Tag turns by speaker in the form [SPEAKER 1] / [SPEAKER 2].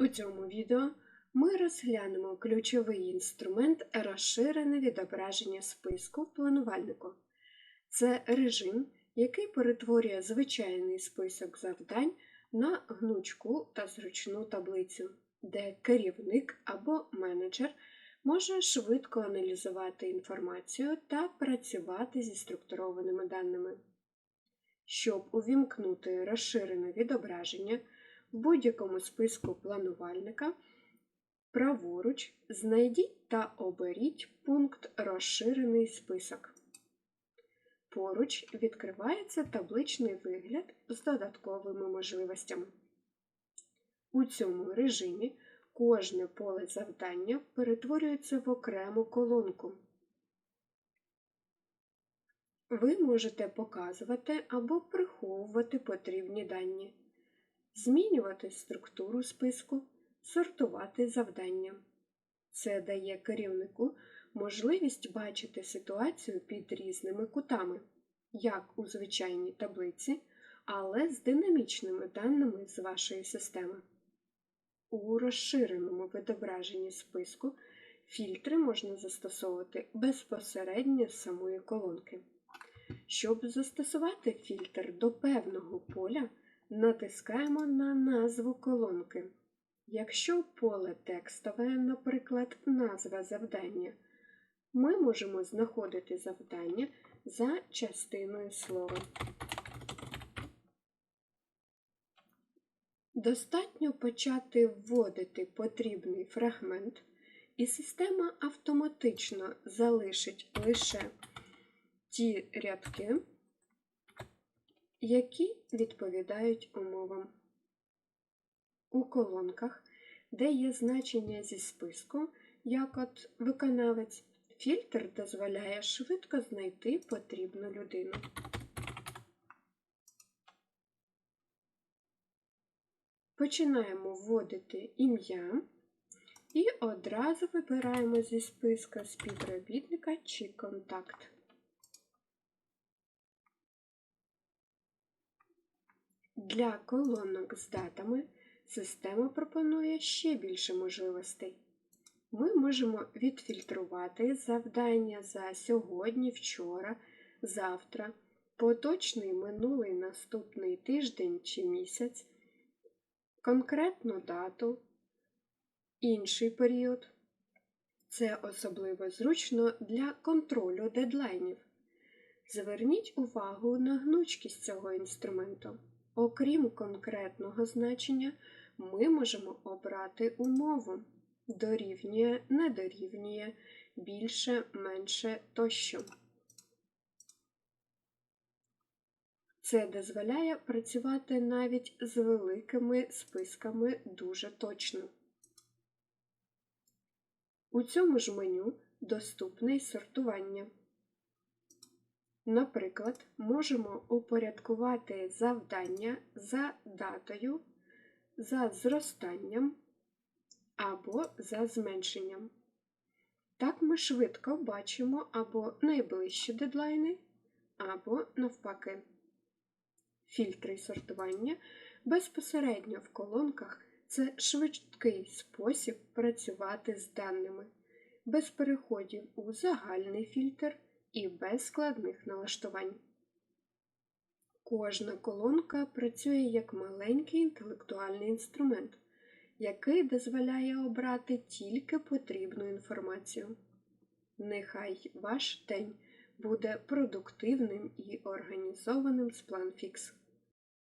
[SPEAKER 1] У цьому відео ми розглянемо ключовий інструмент розширене відображення списку в планувальнику. Це режим, який перетворює звичайний список завдань на гнучку та зручну таблицю, де керівник або менеджер може швидко аналізувати інформацію та працювати зі структурованими даними. Щоб увімкнути розширене відображення в будь-якому списку планувальника, праворуч знайдіть та оберіть пункт Розширений список. Поруч відкривається табличний вигляд з додатковими можливостями. У цьому режимі кожне поле завдання перетворюється в окрему колонку. Ви можете показувати або приховувати потрібні дані, змінювати структуру списку, сортувати завдання. Це дає керівнику можливість бачити ситуацію під різними кутами, як у звичайній таблиці, але з динамічними даними з вашої системи. У розширеному відображенні списку фільтри можна застосовувати безпосередньо з самої колонки. Щоб застосувати фільтр до певного поля, натискаємо на назву колонки. Якщо поле текстове, наприклад, назва завдання, ми можемо знаходити завдання за частиною слова. Достатньо почати вводити потрібний фрагмент, і система автоматично залишить лише ті рядки, які відповідають умовам. У колонках, де є значення зі списку, як от виконавець, фільтр дозволяє швидко знайти потрібну людину. Починаємо вводити ім'я і одразу вибираємо зі списка співробітника чи контакт. Для колонок з датами система пропонує ще більше можливостей. Ми можемо відфільтрувати завдання за сьогодні, вчора, завтра, поточний минулий наступний тиждень чи місяць, конкретну дату, інший період. Це особливо зручно для контролю дедлайнів. Зверніть увагу на гнучкість цього інструменту. Окрім конкретного значення, ми можемо обрати умову дорівнює, не дорівнює, більше, менше тощо. Це дозволяє працювати навіть з великими списками дуже точно. У цьому ж меню доступне й сортування. Наприклад, можемо упорядкувати завдання за датою, за зростанням або за зменшенням. Так ми швидко бачимо або найближчі дедлайни, або навпаки. Фільтри сортування безпосередньо в колонках це швидкий спосіб працювати з даними, без переходів у загальний фільтр і без складних налаштувань. Кожна колонка працює як маленький інтелектуальний інструмент, який дозволяє обрати тільки потрібну інформацію. Нехай ваш день буде продуктивним і організованим з PlanFix.